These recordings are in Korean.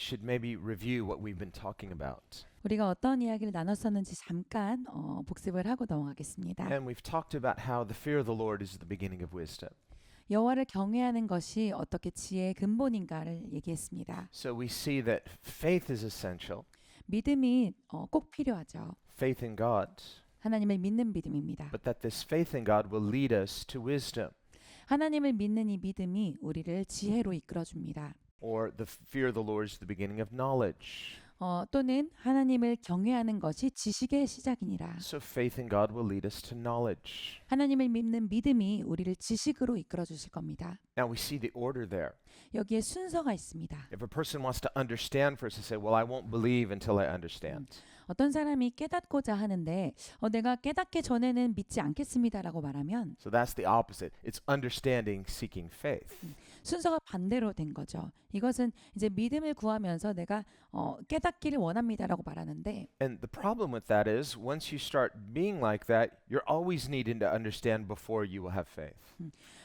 should maybe review what we've been talking about. 우리가 어떤 이야기를 나눴었는지 잠깐 어, 복습을 하고 넘어가겠습니다. And we've talked about how the fear of the Lord is the beginning of wisdom. 여호와를 경외하는 것이 어떻게 지혜의 근본인가를 얘기했습니다. So we see that faith is essential, 믿음이 어, 꼭 필요하죠. faith in God, 하나님을 믿는 믿음입니다. but that this faith in God will lead us to wisdom. 하나님을 믿는 이 믿음이 우리를 지혜로 이끌어 줍니다. Or the fear of the Lord is the beginning of knowledge. 어, 또는 하나님을 경외하는 것이 지식의 시작이니라. So faith in God will lead us to knowledge. 하나님을 믿는 믿음이 우리를 지식으로 이끌어 주실 겁니다. Now we see the order there. 여기에 순서가 있습니다. If a person wants to understand first, they say, Well, I won't believe until I understand. 어떤 사람이 깨닫고자 하는데 어, 내가 깨닫기 전에는 믿지 않겠습니다라고 말하면 So that's the opposite. It's understanding, seeking faith. 순서가 반대로 된 거죠. 이것은 이제 믿음을 구하면서 내가 어, 깨닫기를 원합니다라고 말하는데 And the problem with that is once you start being like that, you're always needing to understand before you will have faith.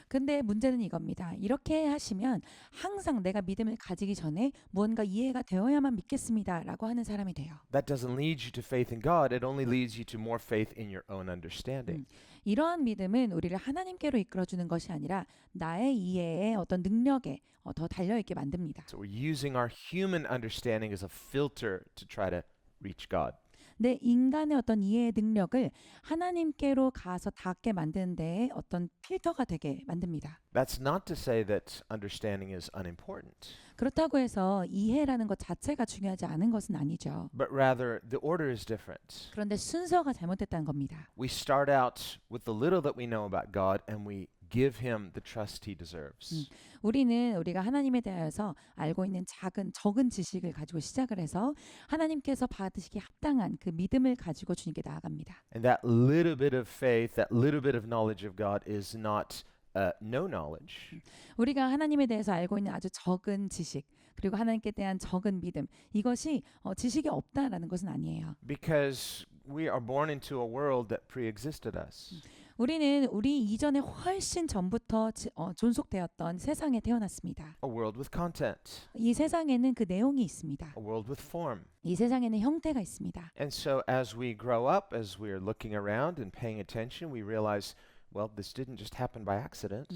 근데 문제는 이겁니다. 이렇게 하시면 항상 내가 믿음을 가지기 전에 무언가 이해가 되어야만 믿겠습니다라고 하는 사람이 돼요. That doesn't lead you to faith in God, it only leads you to more faith in your own understanding. 이러한 믿음은 우리를 하나님께로 이끌어 주는 것이 아니라 나의 이해에 어떤 능력에 어, 더 달려 있게 만듭니다. So we're using our human understanding as a filter to try to reach God. 내 인간의 어떤 이해의 능력을 하나님께로 가서 닿게 만드는 데에 어떤 필터가 되게 만듭니다. That's not to say that understanding is unimportant, 그렇다고 해서 이해라는 것 자체가 중요하지 않은 것은 아니죠. but rather the order is different. 그런데 순서가 잘못됐다는 겁니다. We start out with the little that we know about God and we give him the trust he deserves. 우리는 우리가 하나님에 대하여서 알고 있는 작은 적은 지식을 가지고 시작을 해서 하나님께서 받으시기 합당한 그 믿음을 가지고 주님께 나아갑니다. And that little bit of faith, that little bit of knowledge of God is not uh, no knowledge. 우리가 하나님에 대해서 알고 있는 아주 적은 지식 그리고 하나님께 대한 적은 믿음 이것이 어, 지식이 없다라는 것은 아니에요. Because we are born into a world that pre-existed us. 우리는 우리 이전에 훨씬 전부터 지- 어, 존속되었던 세상에 태어났습니다. A world with content, 이 세상에는 그 내용이 있습니다. a world with form. 이 세상에는 형태가 있습니다. And so as we grow up, as we are looking around and paying attention, we realize, well, this didn't just happen by accident.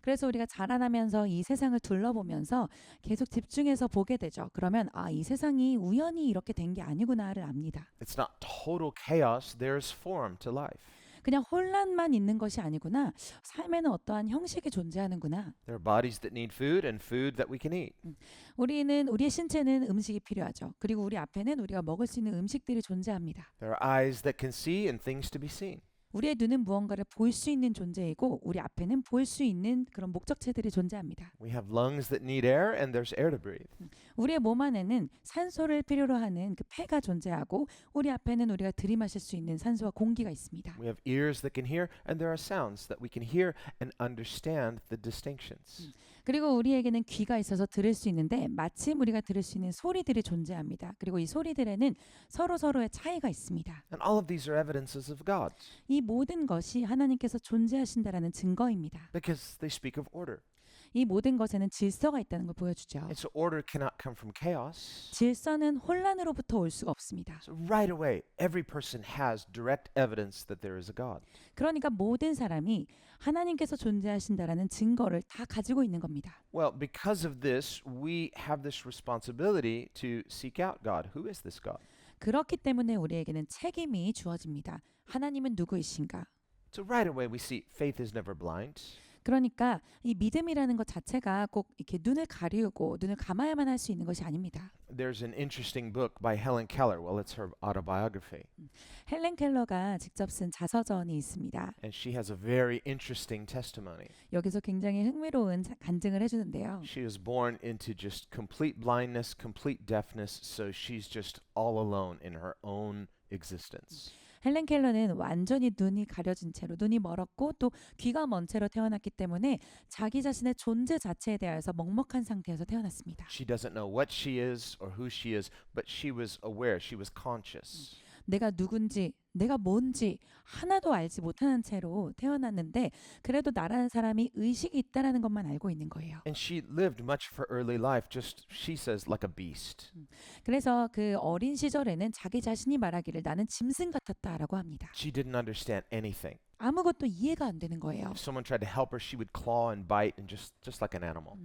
그래서 우리가 자라나면서 이 세상을 둘러보면서 계속 집중해서 보게 되죠. 그러면 아, 이 세상이 우연히 이렇게 된 게 아니구나를 압니다. It's not total chaos, there's form to life. 그냥 혼란만 있는 것이 아니구나. 삶에는 어떠한 형식이 존재하는구나. There are bodies that need food and food that we can eat. 우리는 우리의 신체는 음식이 필요하죠. 그리고 우리 앞에는 우리가 먹을 수 있는 음식들이 존재합니다. There are eyes that can see and things to be seen. 우리의 눈은 무언가를 볼 수 있는 존재이고 우리 앞에는 볼 수 있는 그런 목적체들이 존재합니다. We have lungs that need air and there's air to breathe. 우리의 몸 안에는 산소를 필요로 하는 그 폐가 존재하고 우리 앞에는 우리가 들이마실 수 있는 산소와 공기가 있습니다. We have ears that can hear and there are sounds that we can hear and understand the distinctions. 그리고 우리에게는 귀가 있어서 들을 수 있는데 마침 우리가 들을 수 있는 소리들이 존재합니다. 그리고 이 소리들에는 서로 서로의 차이가 있습니다. And all of these are evidences of God 이 모든 것이 하나님께서 존재하신다라는 증거입니다. because they speak of order. 이 모든 것에는 질서가 있다는 걸 보여주죠. And so order cannot come from chaos. 질서는 혼란으로부터 올 수가 없습니다. So right away, every person has direct evidence that there is a God. 그러니까 모든 사람이 하나님께서 존재하신다라는 증거를 다 가지고 있는 겁니다. Well, because of this, we have this responsibility to seek out God. Who is this God? 그렇기 때문에 우리에게는 책임이 주어집니다. 하나님은 누구이신가? So right away, we see faith is never blind. 그러니까 이 믿음이라는 것 자체가 꼭 이렇게 눈을 가리우고 눈을 감아야만 할 수 있는 것이 아닙니다. There's an interesting book by Helen Keller. Well, it's her autobiography. 헬렌 켈러가 직접 쓴 자서전이 있습니다. And she has a very interesting testimony. 여기서 굉장히 흥미로운 자- 간증을 해 주는데요. She was born into just complete blindness, complete deafness, so she's just all alone in her own existence. 헬렌 켈러는 완전히 눈이 가려진 채로 눈이 멀었고 또 귀가 먼 채로 태어났기 때문에 자기 자신의 존재 자체에 대해서 먹먹한 상태에서 태어났습니다. She doesn't know what she is or who she is, but she was aware, she was conscious. 내가 누군지, 내가 뭔지 하나도 알지 못하는 채로 태어났는데 그래도 나라는 사람이 의식이 있다라는 것만 알고 있는 거예요. And she lived much of her early life just, she says, like a beast. 그래서 그 어린 시절에는 자기 자신이 말하기를 나는 짐승 같았다라고 합니다. She didn't understand anything. 아무것도 이해가 안 되는 거예요. If someone tried to help her, she would claw and bite and just, just like an animal.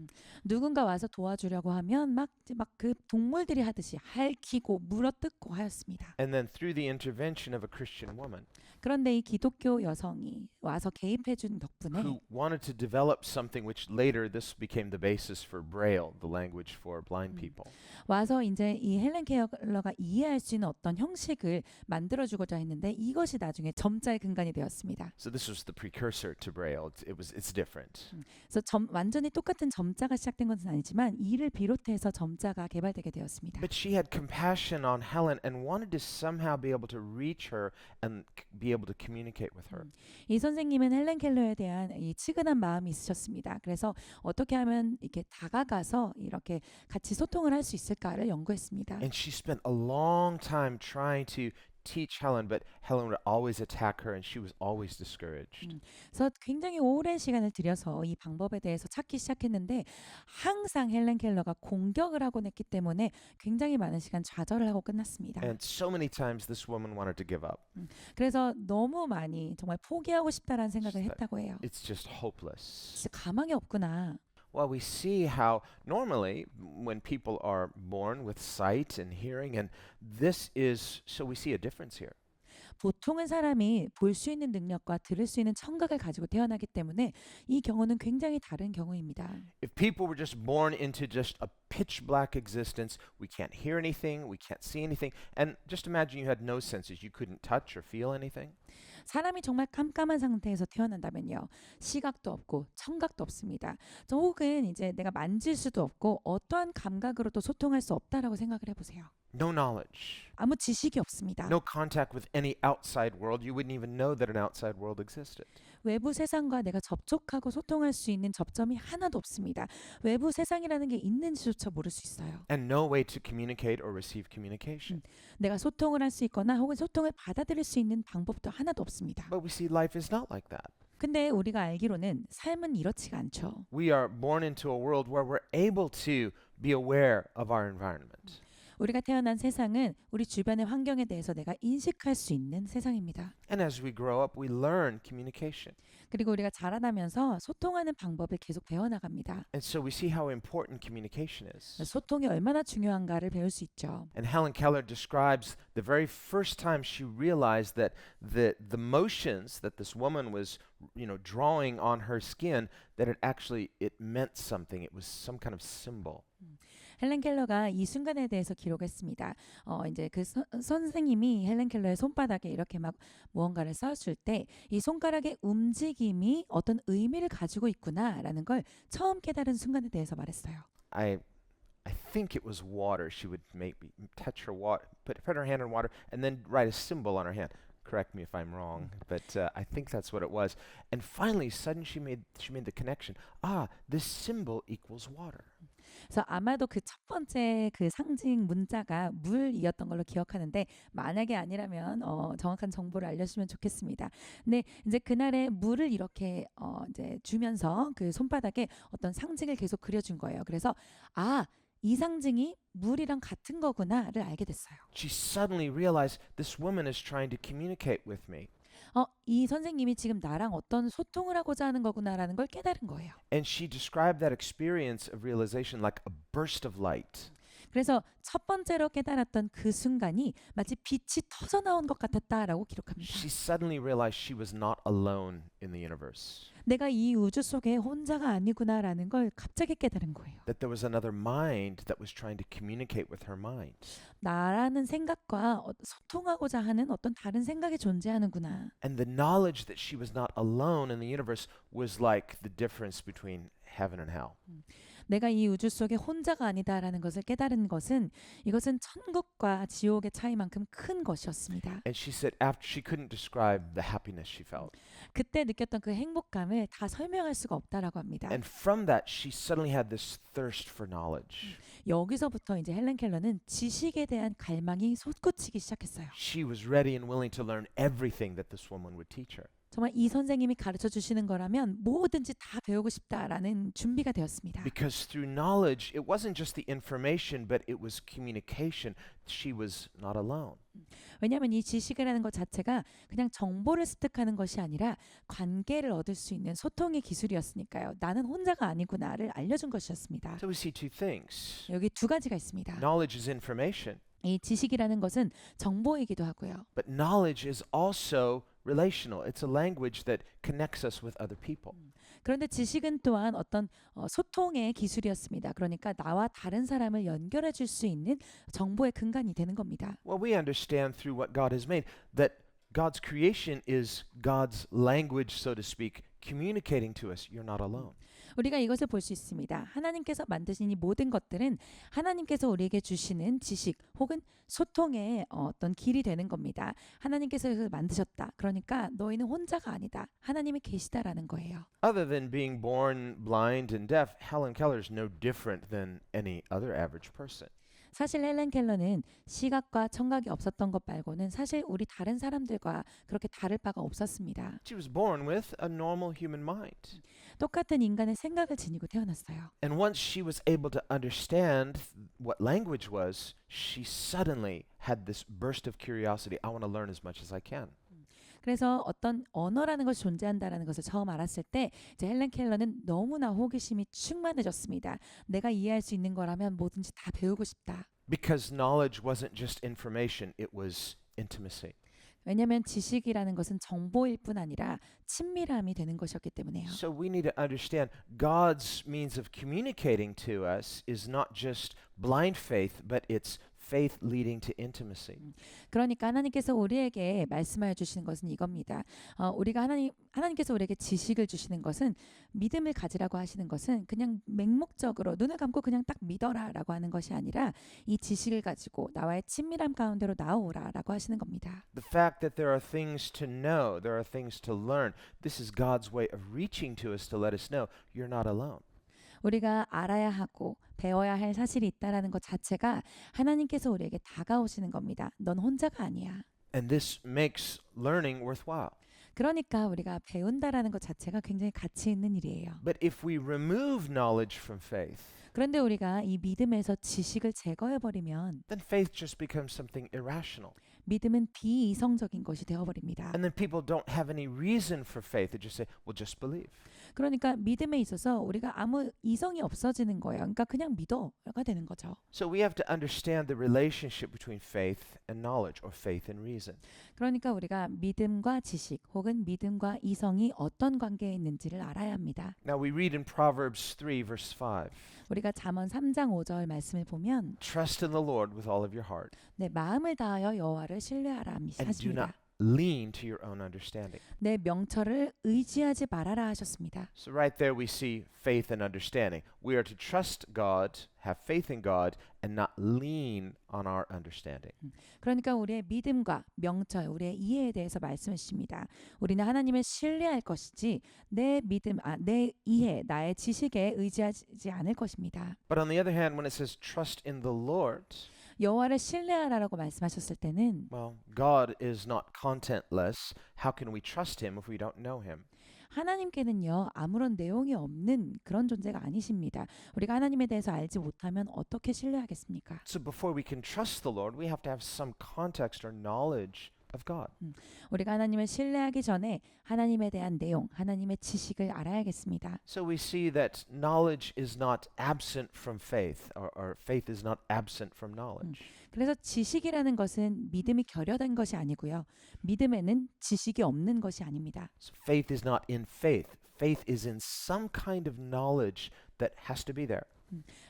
누군가 와서 도와주려고 하면 막막그 동물들이 하듯이 핥히고 물어뜯고 하였습니다. And then through the intervention of a Christian woman 그런데 이 기독교 여성이 와서 개입해 준 덕분에 who wanted to develop something which later this became the basis for Braille, the language for blind people. 와서 이제 이 헬렌 케일러가 이해할 수 있는 어떤 형식을 만들어 주고자 했는데 이것이 나중에 점자의 근간이 되었습니다. So this was the precursor to Braille. It, it was it's different. 그래서 점, 완전히 똑같은 점자가 시작된 것은 아니지만 이를 비롯해서 점자가 개발되게 되었습니다. But she had compassion on Helen and wanted to somehow be able to reach her and c- be able to communicate with her. 이 선생님은 헬렌 켈러에 대한 이 치근한 마음이 있으셨습니다. 그래서 어떻게 하면 이렇게 다가가서 이렇게 같이 소통을 할 수 있을까를 연구했습니다. And she spent a long time trying to teach Helen, but Helen would always attack her and she was always discouraged. 그래서 굉장히 오랜 시간을 들여서 이 방법에 대해서 찾기 시작했는데 항상 헬렌 켈러가 공격을 하곤 했기 때문에 굉장히 많은 시간 좌절을 하고 끝났습니다. And so many times this woman wanted to give up. 그래서 너무 많이 정말 포기하고 싶다라는 생각을 진짜. 했다고 해요. It's just hopeless. 진짜 가망이 없구나. Well, we see how normally when people are born with sight and hearing, and this is so we see a difference here. 보통은 사람이 볼 수 있는 능력과 들을 수 있는 청각을 가지고 태어나기 때문에 이 경우는 굉장히 다른 경우입니다. If people were just born into just a pitch black existence, we can't hear anything, we can't see anything, and just imagine you had no senses, you couldn't touch or feel anything. 사람이 정말 깜깜한 상태에서 태어난다면요. 시각도 없고 청각도 없습니다. 저 혹은 이제 내가 만질 수도 없고 어떠한 감각으로도 소통할 수 없다라고 생각을 해 보세요. No knowledge, 아무 지식이 없습니다. no contact with any outside world. You wouldn't even know that an outside world existed. 외부 세상과 내가 접촉하고 소통할 수 있는 접점이 하나도 없습니다. 외부 세상이라는 게 있는지조차 모를 수 있어요. And no way to communicate or receive communication. 내가 소통을 할 수 있거나 혹은 소통을 받아들일 수 있는 방법도 하나도 없습니다. But we see life is not like that. 근데 우리가 알기로는 삶은 이렇지가 않죠. We are born into a world where we're able to be aware of our environment. 우리가 태어난 세상은 우리 주변의 환경에 대해서 내가 인식할 수 있는 세상입니다. And as we grow up, we learn communication. 그리고 우리가 자라나면서 소통하는 방법을 계속 배워나갑니다. And so we see how important communication is. 소통이 얼마나 중요한가를 배울 수 있죠. And Helen Keller describes the very first time she realized that the the motions that this woman was, you know, drawing on her skin that it actually it meant something. It was some kind of symbol. 헬렌 켈러가 이 순간에 대해서 기록했습니다. 어 이제 그 서- 선생님이 헬렌 켈러의 손바닥에 이렇게 막 무언가를 썼을 때이 손가락의 움직임이 어떤 의미를 가지고 있구나라는 걸 처음 깨달은 순간에 대해서 말했어요. I I think it was water. She would maybe touch her water, put put her hand in water, and then write a symbol on her hand. Correct me if I'm wrong, but uh, I think that's what it was. And finally, suddenly she made she made the connection. Ah, this symbol equals water. 그래서 아마도 그 첫 번째 그 상징 문자가 물이었던 걸로 기억하는데 만약에 아니라면 어, 정확한 정보를 알려주시면 좋겠습니다. 근데 이제 그날에 물을 이렇게 어, 이제 주면서 그 손바닥에 어떤 상징을 계속 그려준 거예요. 그래서 아, 이 상징이 물이랑 같은 거구나를 알게 됐어요. She suddenly realized this woman is trying to communicate with me. 어, 이 선생님이 지금 나랑 어떤 소통을 하고자 하는 거구나라는 걸 깨달은 거예요. And she described that experience of realization like a burst of light. 그래서 첫 번째로 깨달았던 그 순간이 마치 빛이 터져 나온 것 같았다라고 기록합니다. She suddenly realized she was not alone in the universe. 내가 이 우주 속에 혼자가 아니구나라는 걸 갑자기 깨달은 거예요. That there was another mind that was trying to communicate with her mind. 나라는 생각과 어- 소통하고자 하는 어떤 다른 생각이 존재하는구나. And the knowledge that she was not alone in the universe was like the difference between heaven and hell. 내가 이 우주 속에 혼자가 아니다라는 것을 깨달은 것은 이것은 천국과 지옥의 차이만큼 큰 것이었습니다. And she said after she couldn't describe the happiness she felt. 그때 느꼈던 그 행복감을 다 설명할 수가 없다라고 합니다. And from that she suddenly had this thirst for knowledge. 여기서부터 이제 헬렌 켈러는 지식에 대한 갈망이 솟구치기 시작했어요. She was ready and willing to learn everything that this woman would teach her. 정말 이 선생님이 가르쳐 주시는 거라면 뭐든지 다 배우고 싶다라는 준비가 되었습니다. Because through knowledge, it wasn't just the information, but it was communication. She was not alone. 왜냐하면 이 지식이라는 것 자체가 그냥 정보를 습득하는 것이 아니라 관계를 얻을 수 있는 소통의 기술이었으니까요. 나는 혼자가 아니구나를 알려준 것이었습니다. So we see two things. 여기 두 가지가 있습니다. Knowledge is information, 이 지식이라는 것은 정보이기도 하고요. but knowledge is also relational. It's a language that connects us with other people. 그런데 지식은 또한 어떤 어, 소통의 기술이었습니다. 그러니까 나와 다른 사람을 연결해 줄 수 있는 정보의 근간이 되는 겁니다. Well, we understand through what God has made that God's creation is God's language, so to speak, communicating to us, you're not alone. 우리가 이것을 볼 수 있습니다. 하나님께서 만드신 이 모든 것들은 하나님께서 우리에게 주시는 지식 혹은 소통의 어, 어떤 길이 되는 겁니다. 하나님께서 이것을 만드셨다. 그러니까 너희는 혼자가 아니다. 하나님이 계시다라는 거예요. Other than being born blind and deaf, Helen Keller is no different than any other average person. 사실 헬렌 켈러는 시각과 청각이 없었던 것 말고는 사실 우리 다른 사람들과 그렇게 다를 바가 없었습니다. She was born with a normal human mind. 똑같은 인간의 생각을 지니고 태어났어요. And once she was able to understand what language was, she suddenly had this burst of curiosity. I want to learn as much as I can. 그래서 어떤 언어라는 것이 존재한다라는 것을 처음 알았을 때 이제 헬렌 켈러는 너무나 호기심이 충만해졌습니다. 내가 이해할 수 있는 거라면 뭐든지 다 배우고 싶다. Because knowledge wasn't just information, it was intimacy. 왜냐하면 지식이라는 것은 정보일 뿐 아니라 친밀함이 되는 것이었기 때문에요. So we need to understand God's means of communicating to us is not just blind faith, but it's faith leading to intimacy. 그러니까 하나님께서 우리에게 말씀하여 주시는 것은 이겁니다. 어, 우리가 하나님 하나님께서 우리에게 지식을 주시는 것은 믿음을 가지라고 하시는 것은 그냥 맹목적으로 눈을 감고 그냥 딱 믿어라라고 하는 것이 아니라 이 지식을 가지고 나와의 친밀함 가운데로 나오라라고 하시는 겁니다. The fact that there are things to know, there are things to learn, this is God's way of reaching to us to let us know you're not alone. 우리가 알아야 하고 배워야 할 사실이 있다라는 것 자체가 하나님께서 우리에게 다가오시는 겁니다. 넌 혼자가 아니야. And this makes learning worthwhile. 그러니까 우리가 배운다라는 것 자체가 굉장히 가치 있는 일이에요. But if we remove knowledge from faith, 그런데 우리가 이 믿음에서 지식을 제거해 버리면 then faith just becomes something irrational. 믿음은 비이성적인 것이 되어 버립니다. And then people don't have any reason for faith. They just say, well, just believe. 그러니까 믿음에 있어서 우리가 아무 이성이 없어지는 거예요. 그러니까 그냥 믿어가 되는 거죠. So we have to understand the relationship between faith and knowledge, or faith and reason. 그러니까 우리가 믿음과 지식 혹은 믿음과 이성이 어떤 관계에 있는지를 알아야 합니다. Now we read in Proverbs 3, verse 5 우리가 잠언 3장 5절 말씀을 보면 Trust in the Lord with all of your heart, 내 마음을 다하여 여호와를 신뢰하라 and do 하십니다. not lean to your own understanding. 내 명철을 의지하지 말아라 하셨습니다. So, right there, we see faith and understanding. We are to trust God, have faith in God, and not lean on our understanding. 그러니까 우리의 믿음과 명철, 우리의 이해에 대해서 말씀해 주십니다. 우리는 하나님을 신뢰할 것이지 내 믿음, 아, 내 이해, 나의 지식에 의지하지 않을 것입니다. But on the other hand, when it says trust in the Lord, 여호와를 신뢰하라라고 말씀하셨을 때는 well, God is not contentless. How can we trust Him if we don't know Him? 하나님께는요 아무런 내용이 없는 그런 존재가 아니십니다. 우리가 하나님에 대해서 알지 못하면 어떻게 신뢰하겠습니까? So, before we can trust the Lord, we have to have some context or knowledge of God. 우리가 하나님을 신뢰하기 전에 하나님에 대한 내용, 하나님의 지식을 알아야겠습니다. So, we see that knowledge is not absent from faith, or, or faith is not absent from knowledge. 그래서 지식이라는 것은 믿음이 결여된 것이 아니고요. 믿음에는 지식이 없는 것이 아닙니다. So faith is not in faith. Faith is in some kind of knowledge that has to be there.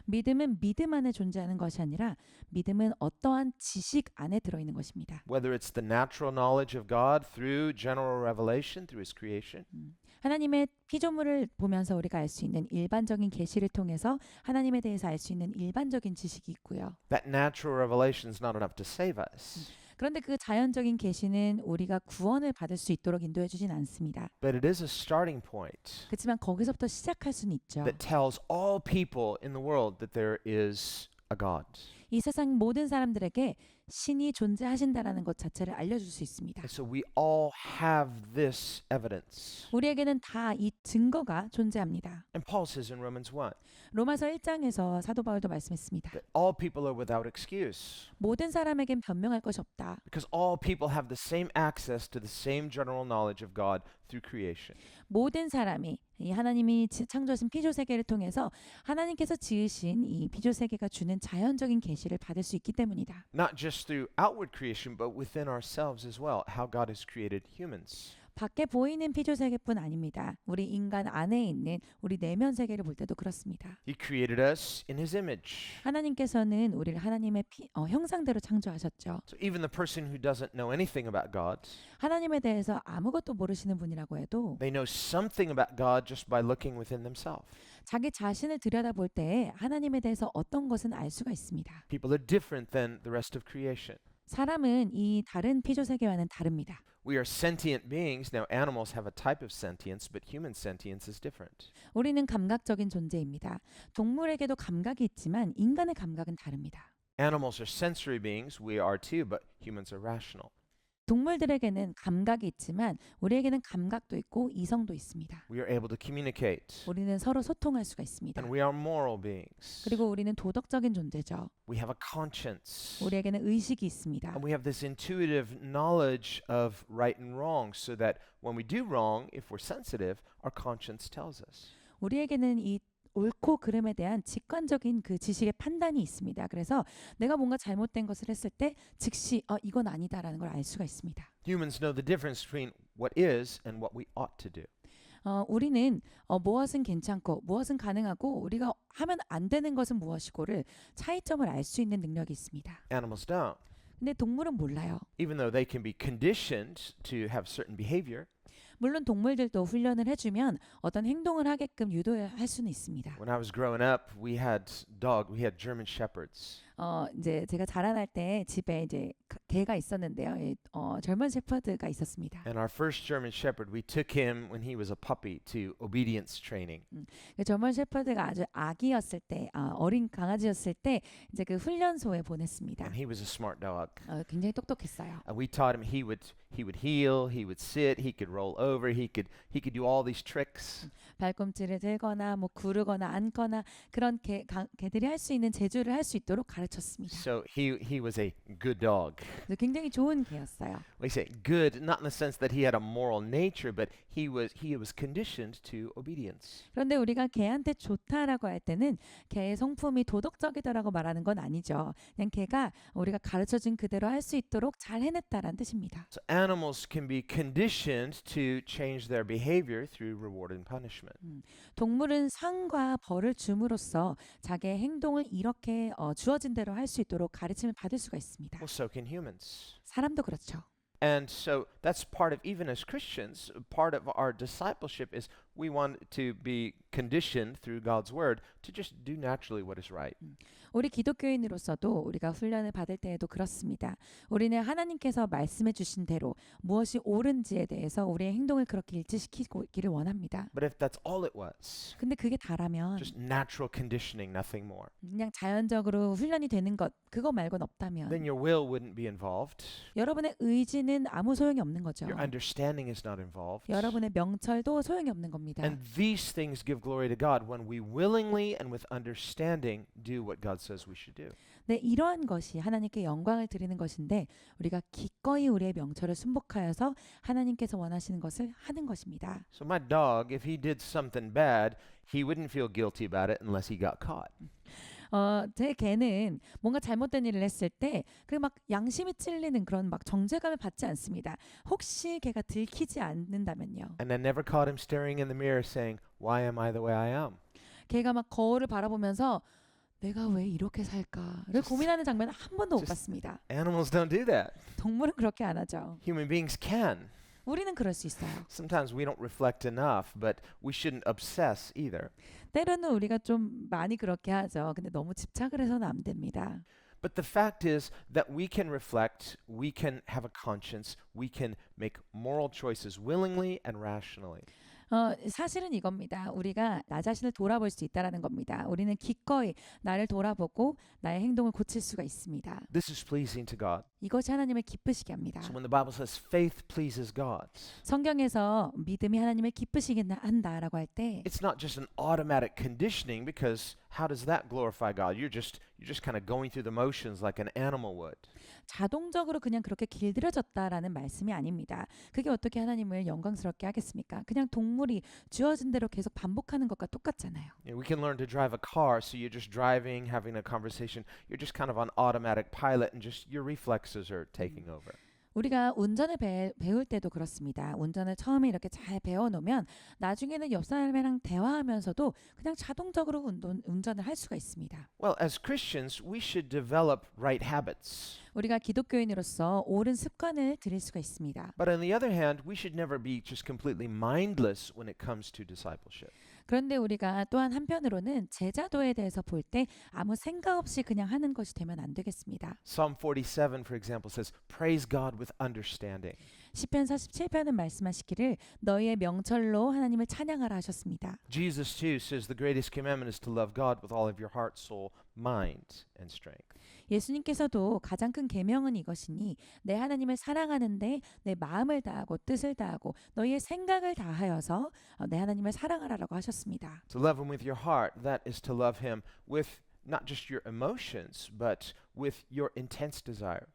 믿음은 믿음 안에 존재하는 것이 아니라 믿음은 어떠한 지식 안에 들어 있는 것입니다. Whether it's the natural knowledge of God through general revelation, through His creation, 하나님의 피조물을 보면서 우리가 알 수 있는 일반적인 계시를 통해서 하나님에 대해서 알 수 있는 일반적인 지식이 있고요. That natural revelation is not enough to save us, 그런데 그 자연적인 계시는 우리가 구원을 받을 수 있도록 인도해 주진 않습니다. but it is a starting point 그렇지만 거기서부터 시작할 수는 있죠. that tells all people in the world that there is a God. 이 세상 모든 사람들에게 신이 존재하신다라는 것 자체를 알려줄 수 있습니다. And so we all have this evidence. 우리에게는 다 이 증거가 존재합니다. And Paul says in Romans 1 로마서 1장에서 사도 바울도 말씀했습니다. that all people are without excuse 모든 사람에겐 변명할 것이 없다. because all people have the same access to the same general knowledge of God through creation. 모든 사람이 이 하나님이 지- 창조하신 피조 세계를 통해서 하나님께서 지으신 이 피조 세계가 주는 자연적인 계시를 받을 수 있기 때문이다. Not just through outward creation, but within ourselves as well, how God has created humans. 밖에 보이는 피조 세계뿐 아닙니다. 우리 인간 안에 있는 우리 내면 세계를 볼 때도 그렇습니다. He created us in His image. 하나님께서는 우리를 하나님의 피, 어, 형상대로 창조하셨죠. So even the person who doesn't know anything about God, 하나님에 대해서 아무것도 모르시는 분이라고 해도 they know something about God just by looking within themselves. 자기 자신을 들여다볼 때 하나님에 대해서 어떤 것은 알 수가 있습니다. People are different than the rest of creation. 사람은 이 다른 피조 세계와는 다릅니다. We are sentient beings. Now, animals have a type of sentience, but human sentience is different. 우리는 감각적인 존재입니다. 동물에게도 감각이 있지만 인간의 감각은 다릅니다. Animals are sensory beings. We are too, but humans are rational. 동물들에게는 감각이 있지만 우리에게는 감각도 있고 이성도 있습니다. We are able to communicate. 우리는 서로 소통할 수가 있습니다. And we are moral beings. 그리고 우리는 도덕적인 존재죠. We have a conscience. 우리에게는 의식이 있습니다. And we have this intuitive knowledge of right and wrong so that when we do wrong, if we're sensitive, our conscience tells us. 우리에게는 이 옳고 그름에 대한 직관적인 그 지식의 판단이 있습니다. 그래서 내가 뭔가 잘못된 것을 했을 때 즉시 어 이건 아니다라는 걸 알 수가 있습니다. Humans know the difference between what is and what we ought to do. 어, 우리는 어, 무엇은 괜찮고 무엇은 가능하고 우리가 하면 안 되는 것은 무엇이고를 차이점을 알 수 있는 능력이 있습니다. Animals don't. 근데 동물은 몰라요. Even though they can be conditioned to have certain behavior, 물론 동물들도 훈련을 해주면 어떤 행동을 하게끔 유도할 수는 있습니다. when I was growing up, we had dog, we had German shepherds. 어 이제 제가 자라날 때 집에 이제 가- 개가 있었는데요. 이, 어, 젊은 셰퍼드가 있었습니다. And our first German shepherd, we took him when he was a puppy to obedience training. 그 젊은 셰퍼드가 아주 아기였을 때, 아, 어린 강아지였을 때 이제 그 훈련소에 보냈습니다. And he was a smart dog. 어, 굉장히 똑똑했어요. And we taught him he would he would heel, he would sit, he could roll over, he could he could do all these tricks. 발꿈치를 들거나 뭐 구르거나 앉거나 그런 개, 가, 개들이 할 수 있는 제주를 할 수 있도록 가르 쳤습니다. So he he was a good dog. 그래서 굉장히 좋은 개였어요. We say good not in the sense that he had a moral nature, but he was he was conditioned to obedience. 그런데 우리가 개한테 좋다라고 할 때는 개의 성품이 도덕적이다라고 말하는 건 아니죠. 그냥 개가 우리가 가르쳐준 그대로 할 수 있도록 잘 해냈다라는 뜻입니다. So animals can be conditioned to change their behavior through reward and punishment. 동물은 상과 벌을 줌으로써 자기의 행동을 이렇게 어, 주어진 대로 할 수 있도록 가르침을 받을 수가 있습니다. Well, so can humans. 사람도 그렇죠. And so that's part of even as Christians, part of our discipleship is we want to be conditioned through God's word to just do naturally what is right. 우리 기독교인으로서도 우리가 훈련을 받을 때에도 그렇습니다. 우리는 하나님께서 말씀해 주신 대로 무엇이 옳은지에 대해서 우리의 행동을 그렇게 일치시키기를 원합니다. But if that's all it was, 근데 그게 다라면 just natural conditioning, nothing more, 그냥 자연적으로 훈련이 되는 것 그거 말고는 없다면 then your will wouldn't be involved. 여러분의 의지는 아무 소용이 없는 거죠. Your understanding is not involved. 여러분의 명철도 소용이 없는 겁니다. And these things give glory to God when we willingly and with understanding do what God says we should do. 네, 이러한 것이 하나님께 영광을 드리는 것인데 우리가 기꺼이 우리의 명철을 순복하여서 하나님께서 원하시는 것을 하는 것입니다. So my dog, if he did something bad, he wouldn't feel guilty about it unless he got caught. 어, 제 개는 뭔가 잘못된 일을 했을 때 그 막 양심이 찔리는 그런 막 정죄감을 받지 않습니다. 혹시 걔가 들키지 않는다면요. And I never caught him staring in the mirror saying, Why am I the way I am? 걔가 막 거울을 바라보면서 내가 왜 이렇게 살까를 고민하는 장면을 한 번도 못 just- 봤습니다. Animals don't do that. 동물은 그렇게 안 하죠. Human beings can. 우리는 그럴 수 있어요. Sometimes we don't reflect enough, but we shouldn't obsess either. 때로는 우리가 좀 많이 그렇게 하죠. 근데 너무 집착을 해서는 안 됩니다. But the fact is that we can reflect, we can have a conscience, we can make moral choices willingly and rationally. 어, 사실은 이겁니다. 우리가 나 자신을 돌아볼 수 있다라는 겁니다. 우리는 기꺼이 나를 돌아보고 나의 행동을 고칠 수가 있습니다. This is pleasing to God. 이것이 하나님을 기쁘시게 합니다. So when the Bible says faith pleases God, 성경에서 믿음이 하나님을 기쁘시게 한다라고 할 때 it's not just an automatic conditioning because how does that glorify God? You're just you're just kind of going through the motions like an animal would. 자동적으로 그냥 그렇게 길들여졌다라는 말씀이 아닙니다. 그게 어떻게 하나님을 영광스럽게 하겠습니까? 그냥 동물이 주어진 대로 계속 반복하는 것과 똑같잖아요. Know, we can learn to drive a car, so you're just driving, having a conversation. You're just kind of on automatic pilot, and just your reflexes are taking over. 우리가 운전을 배, 배울 때도 그렇습니다. 운전을 처음에 이렇게 잘 배워놓으면 나중에는 옆 사람이랑 대화하면서도 그냥 자동적으로 운전, 운전을 할 수가 있습니다. Well, as Christians, we should develop right habits. 우리가 기독교인으로서 옳은 습관을 들일 수가 있습니다. But on the other hand, we should never be just completely mindless when it comes to discipleship. 그런데 우리가 또한 한편으로는 제자도에 대해서 볼 때 아무 생각 없이 그냥 하는 것이 되면 안 되겠습니다. Psalm 47, for example, says, Praise God with understanding. 시편 47편은 말씀하시기를 너희의 명철로 하나님을 찬양하라 하셨습니다. Jesus, too, says the greatest commandment is to love God with all of your heart, soul, mind, and strength. 예수님께서도 가장 큰 계명은 이것이니 내 하나님을 사랑하는데 내 마음을 다하고 뜻을 다하고 너희의 생각을 다하여서 어, 내 하나님을 사랑하라라고 하셨습니다. To love Him with your heart, that is to love Him with not just your emotions, but with your intense desire.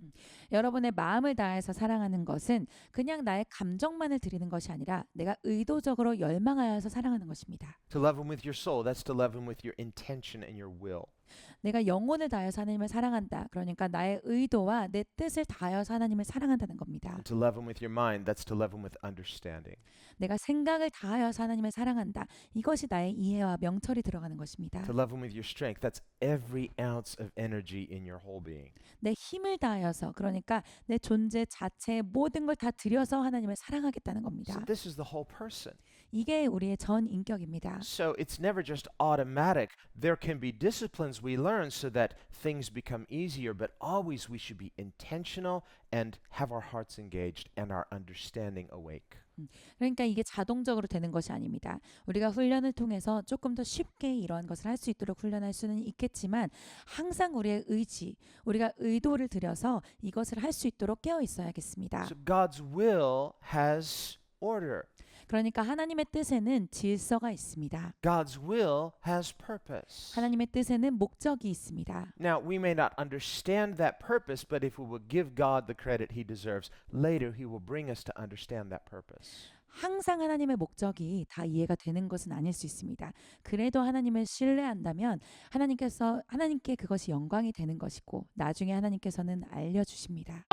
여러분의 마음을 다해서 사랑하는 것은 그냥 나의 감정만을 드리는 것이 아니라 내가 의도적으로 열망하여서 사랑하는 것입니다. To love Him with your soul, that's to love Him with your intention and your will. 내가 영혼을 다해서 하나님을 사랑한다. 그러니까 나의 의도와 내 뜻을 다하여서 하나님을 사랑한다는 겁니다. To love Him with your mind, that's to love Him with understanding. 내가 생각을 다하여서 하나님을 사랑한다. 이것이 나의 이해와 명철이 들어가는 것입니다. To love Him with your strength, that's every ounce of energy in your whole being. 내 힘을 다하여서 그러니까 내 존재 자체의 모든 걸 다 들여서 하나님을 사랑하겠다는 겁니다. So this is the whole person. 이게 우리의 전 인격입니다. So it's never just automatic. There can be disciplines we learn so that things become easier, but always we should be intentional and have our hearts engaged and our understanding awake. 그러니까 이게 자동적으로 되는 것이 아닙니다. 우리가 훈련을 통해서 조금 더 쉽게 이러한 것을 할 수 있도록 훈련할 수는 있겠지만 항상 우리의 의지, 우리가 의도를 들여서 이것을 할 수 있도록 깨어 있어야겠습니다. So God's will has order. 그러니까 하나님의 뜻에는 질서가 있습니다. God's will has purpose. 하나님의 뜻에는 목적이 있습니다. Now, we may not understand that purpose, but if we will give God the credit he deserves, later he will bring us to understand that purpose. 항상 하나님의 목적이 다 이해가 되는 것은 아닐 수 있습니다. 그래도 하나님을 신뢰한다면 하나님께서 하나님께 그것이 영광이 되는 것이고 나중에 하나님께서는 알려 주십니다.